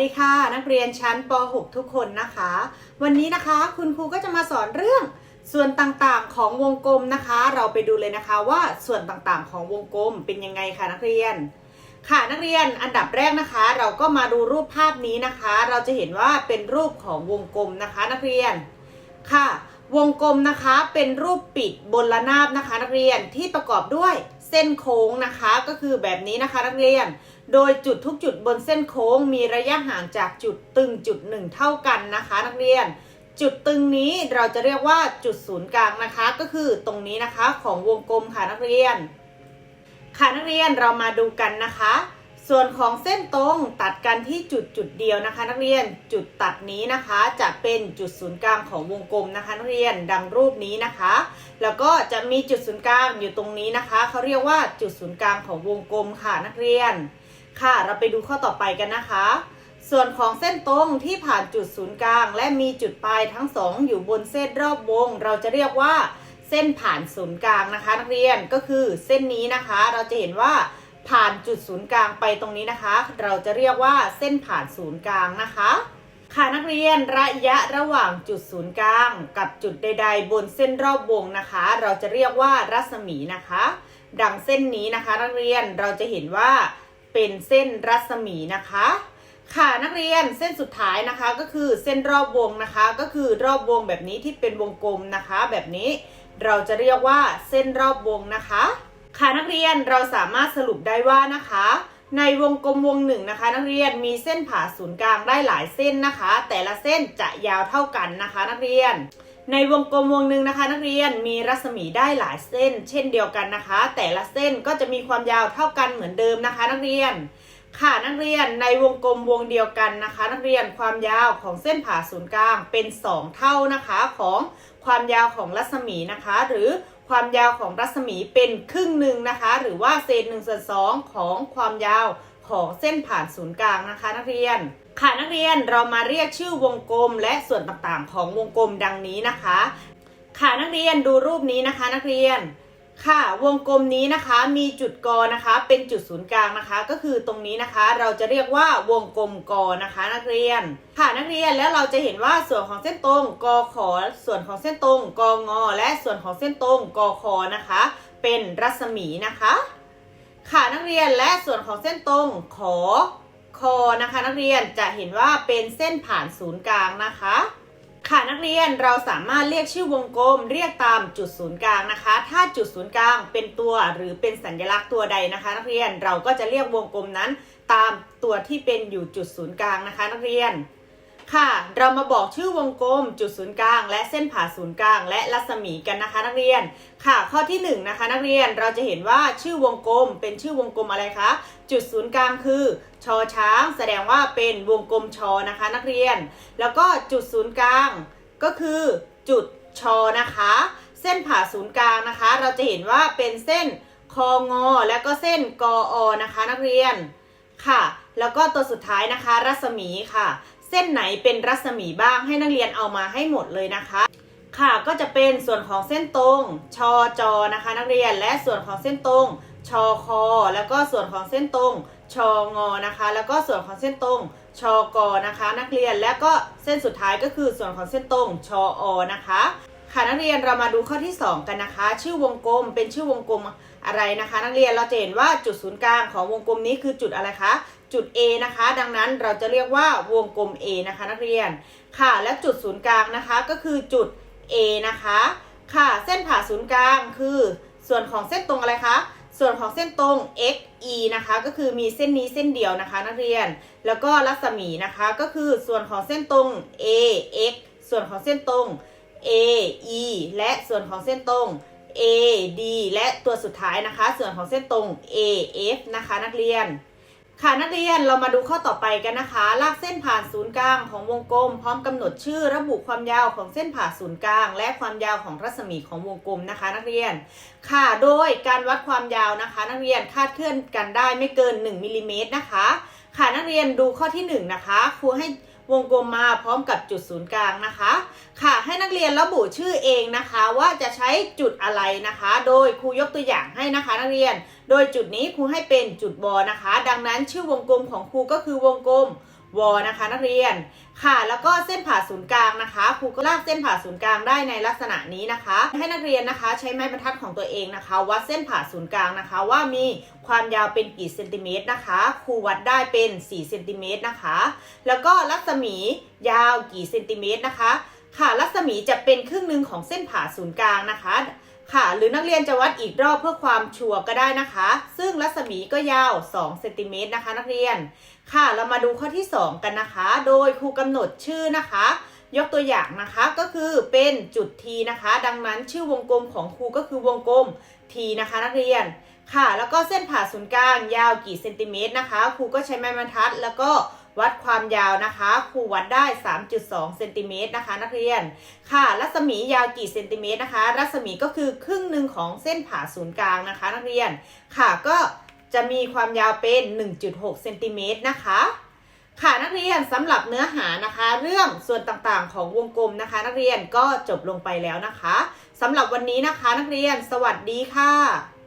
ดีค่ะนักเรียนชั้นป .6 ทุกคนนะคะ วันนี้นะคะคุณครูก็จะมาสอนเรื่องส่วนต่างๆของวงกลมนะคะ เราไปดูเลยนะคะว่าส่วนต่างๆของวงกลมเป็นยังไงค่ะนักเรียน ค่ะนักเรียนอันดับแรกนะคะ เราก็มาดูรูปภาพนี้นะคะ เราจะเห็นว่าเป็นรูปของวงกลมนะคะ นักเรียนค่ะ วงกลมนะคะเป็นรูปปิดบนระนาบนะคะ นักเรียนที่ประกอบด้วยเส้นโค้งนะคะก็คือแบบนี้นะคะ นักเรียน โดยจุดทุกจุดบนเส้นโค้งมีระยะห่างจากจุดตึงจุดหนึ่งเท่ากันนะคะ นักเรียน จุดตึงนี้เราจะเรียกว่าจุดศูนย์กลางนะคะ ก็คือตรงนี้นะคะของวงกลมค่ะนักเรียน ค่ะนักเรียนเรามาดูกันนะคะ ส่วนของเส้นตรงตัดกันที่จุดจุดเดียวนะคะ นักเรียนจุดตัดนี้นะคะจะเป็นจุดศูนย์กลางของวงกลมนะคะ นักเรียนดังรูปนี้นะคะ แล้วก็จะมีจุดศูนย์กลางอยู่ตรงนี้นะคะเขาเรียกว่าจุดศูนย์กลางของวงกลมค่ะนักเรียน ค่ะ เราไปดูข้อต่อไปกันนะคะ ส่วนของเส้นตรงที่ผ่านจุดศูนย์กลาง และมีจุดปลายทั้งสองอยู่บนเส้นรอบวง เราจะเรียกว่าเส้นผ่านศูนย์กลางนะคะ นักเรียนก็คือเส้นนี้นะคะ เราจะเห็นว่าผ่านจุดศูนย์กลางไปตรงนี้นะคะ เราจะเรียกว่าเส้นผ่านศูนย์กลางนะคะ ค่ะนักเรียนระยะระหว่างจุดศูนย์กลาง กับจุดใด ๆ บนเส้นรอบวงนะคะ เราจะเรียกว่ารัศมีนะคะ ดังเส้นนี้นะคะ นักเรียนเราจะเห็นว่า เป็นเส้นรัศมีนะคะ ค่ะนักเรียนเส้นสุดท้ายนะคะก็คือเส้นรอบวงนะคะ ก็คือรอบวงแบบนี้ที่เป็นวงกลมนะคะ แบบนี้เราจะเรียกว่าเส้นรอบวงนะคะ ค่ะนักเรียนเราสามารถสรุปได้ว่านะคะ ในวงกลมวงหนึ่งนะคะ นักเรียนมีเส้นผ่าศูนย์กลางได้หลายเส้นนะคะ แต่ละเส้นจะยาวเท่ากันนะคะ นักเรียน ในวงกลมวงหนึ่งนะคะ นักเรียนมีรัศมีได้หลายเส้น เช่นเดียวกันนะคะ แต่ละเส้นก็จะมีความยาวเท่ากันเหมือนเดิมนะคะ นักเรียน ค่ะนักเรียนในวงกลมวงเดียวกันนะคะ นักเรียนความยาวของเส้นผ่าศูนย์กลางเป็น 2 เท่านะคะของความยาวของรัศมีนะคะ หรือความยาวของรัศมีเป็นครึ่งหนึ่งนะคะ หรือว่าเศษหนึ่งส่วนสองของความยาวของเส้นผ่านศูนย์กลางนะคะ นักเรียน ค่ะนักเรียนเรามาเรียกชื่อวงกลมและส่วนต่างๆ ของวงกลมดังนี้นะคะ ค่ะนักเรียนดูรูปนี้นะคะ นักเรียน ค่ะวงกลมนี้นะคะมีจุดกอนะคะ เป็นจุดศูนย์กลางนะคะ ก็คือตรงนี้นะคะ เราจะเรียกว่าวงกลมกอนะคะ นักเรียน ค่ะนักเรียนแล้วเราจะเห็นว่าส่วนของเส้นตรงกอขอส่วนของเส้นตรงกองอ และส่วนของเส้นตรงกอคอนะคะ เป็นรัศมีนะคะ ค่ะนักเรียนและส่วนของเส้นตรงขอ คอนะคะ นักเรียนจะเห็นว่าเป็นเส้นผ่านศูนย์กลางนะคะ ค่ะนักเรียนเราสามารถเรียกชื่อวงกลม เรียกตามจุดศูนย์กลางนะคะ ถ้าจุดศูนย์กลางเป็นตัวหรือเป็นสัญลักษณ์ตัวใดนะคะ นักเรียนเราก็จะเรียกวงกลมนั้นตามตัวที่เป็นอยู่จุดศูนย์กลางนะคะ นักเรียนค่ะ เรามาบอกชื่อวงกลม จุดศูนย์กลาง และเส้นผ่าศูนย์กลาง และรัศมีกันนะคะ นักเรียน ค่ะ ข้อที่หนึ่งนะคะ นักเรียนเราจะเห็นว่าชื่อวงกลมเป็นชื่อวงกลมอะไรคะ จุดศูนย์กลางคือ ชอช้าง แสดงว่าเป็นวงกลมชอนะคะ นักเรียน แล้วก็จุดศูนย์กลางก็คือจุดชอนะคะ เส้นผ่าศูนย์กลางนะคะ เราจะเห็นว่าเป็นเส้นคองอและก็เส้นกออนะคะ นักเรียนค่ะ แล้วก็ตัวสุดท้ายนะคะ รัศมีค่ะ เส้นไหนเป็นรัศมีบ้างให้นักเรียนเอามาให้หมดเลยนะคะ ค่ะก็จะเป็นส่วนของเส้นตรงชอจอนะคะ นักเรียนและส่วนของเส้นตรงชอคอแล้วก็ส่วนของเส้นตรง ชองอนะคะ แล้วก็ส่วนของเส้นตรงชอกอนะคะ นักเรียนและก็เส้นสุดท้ายก็คือส่วนของเส้นตรงชออนะคะค่ะนักเรียนเรามาดูข้อที่ 2 กันนะคะ ชื่อวงกลมเป็นชื่อวงกลมอะไรนะคะ นักเรียนเราจะเห็นว่าจุดศูนย์กลางของวงกลมนี้คือจุดอะไรคะจุด A นะคะ ดังนั้นเราจะเรียกว่าวงกลม A นะคะนักเรียนค่ะ และจุดศูนย์กลางนะคะก็คือจุด A นะคะ ค่ะเส้นผ่าศูนย์กลางคือส่วนของเส้นตรงอะไรคะ ส่วนของเส้นตรง x e นะคะก็คือมีเส้นนี้เส้นเดียวนะคะนักเรียน แล้วก็รัศมีนะคะก็คือส่วนของเส้นตรง a x ส่วนของเส้นตรง a e และส่วนของเส้นตรง a d และตัวสุดท้ายนะคะ ส่วนของเส้นตรง a f นะคะนักเรียน ค่ะนักเรียนเรามาดูข้อต่อไปกันนะคะ ลากเส้นผ่านศูนย์กลางของวงกลม พร้อมกำหนดชื่อระบุความยาวของเส้นผ่าศูนย์กลาง และความยาวของรัศมีของวงกลมนะคะ นักเรียน ค่ะโดยการวัดความยาวนะคะ นักเรียนคาดเคลื่อนกันได้ไม่เกิน 1มิลลิเมตรนะคะ ค่ะนักเรียนดูข้อที่ 1 นะคะครูให้ วงกลมมาพร้อมกับจุดศูนย์กลางนะคะ ค่ะให้นักเรียนระบุชื่อเองนะคะ ว่าจะใช้จุดอะไรนะคะ โดยครูยกตัวอย่างให้นะคะ นักเรียน โดยจุดนี้ครูให้เป็นจุดบอนะคะ ดังนั้นชื่อวงกลมของครูก็คือวงกลม วนะคะนักเรียนค่ะ แล้วก็เส้นผ่าศูนย์กลางนะคะครูก็ลากเส้นผ่าศูนย์กลางได้ในลักษณะนี้นะคะ ให้นักเรียนนะคะใช้ไม้บรรทัดของตัวเองนะคะ วัดเส้นผ่าศูนย์กลางนะคะ ว่ามีความยาวเป็นกี่เซนติเมตรนะคะครูวัดได้เป็น4เซนติเมตรนะคะ แล้วก็รัศมียาวกี่เซนติเมตรนะคะ ค่ะรัศมีจะเป็นครึ่งหนึ่งของเส้นผ่าศูนย์กลางนะคะ ค่ะ หรือนักเรียนจะวัดอีกรอบเพื่อความชัวร์ก็ได้นะคะ ซึ่งรัศมีก็ยาว 2 เซนติเมตรนะคะ นักเรียน ค่ะ เรามาดูข้อที่ 2 กันนะคะ โดยครูกำหนดชื่อนะคะ ยกตัวอย่างนะคะก็คือเป็นจุด T นะคะ ดังนั้นชื่อวงกลมของครูก็คือวงกลม T นะคะ นักเรียน ค่ะ แล้วก็เส้นผ่าศูนย์กลางยาวกี่เซนติเมตรนะคะ ครูก็ใช้ไม้บรรทัด แล้วก็ วัดความยาวนะคะครูวัดได้ 3.2เซนติเมตรนะคะ นักเรียน ค่ะ รัศมียาวกี่เซนติเมตรนะคะ รัศมีก็คือครึ่งหนึ่งของเส้นผ่าศูนย์กลางนะคะ นักเรียน ค่ะ ก็จะมีความยาวเป็น 1.6เซนติเมตรนะคะ ค่ะนักเรียนสำหรับเนื้อหานะคะ เรื่องส่วนต่างๆของวงกลมนะคะ นักเรียนก็จบลงไปแล้วนะคะสำหรับวันนี้นะคะ นักเรียน สวัสดีค่ะ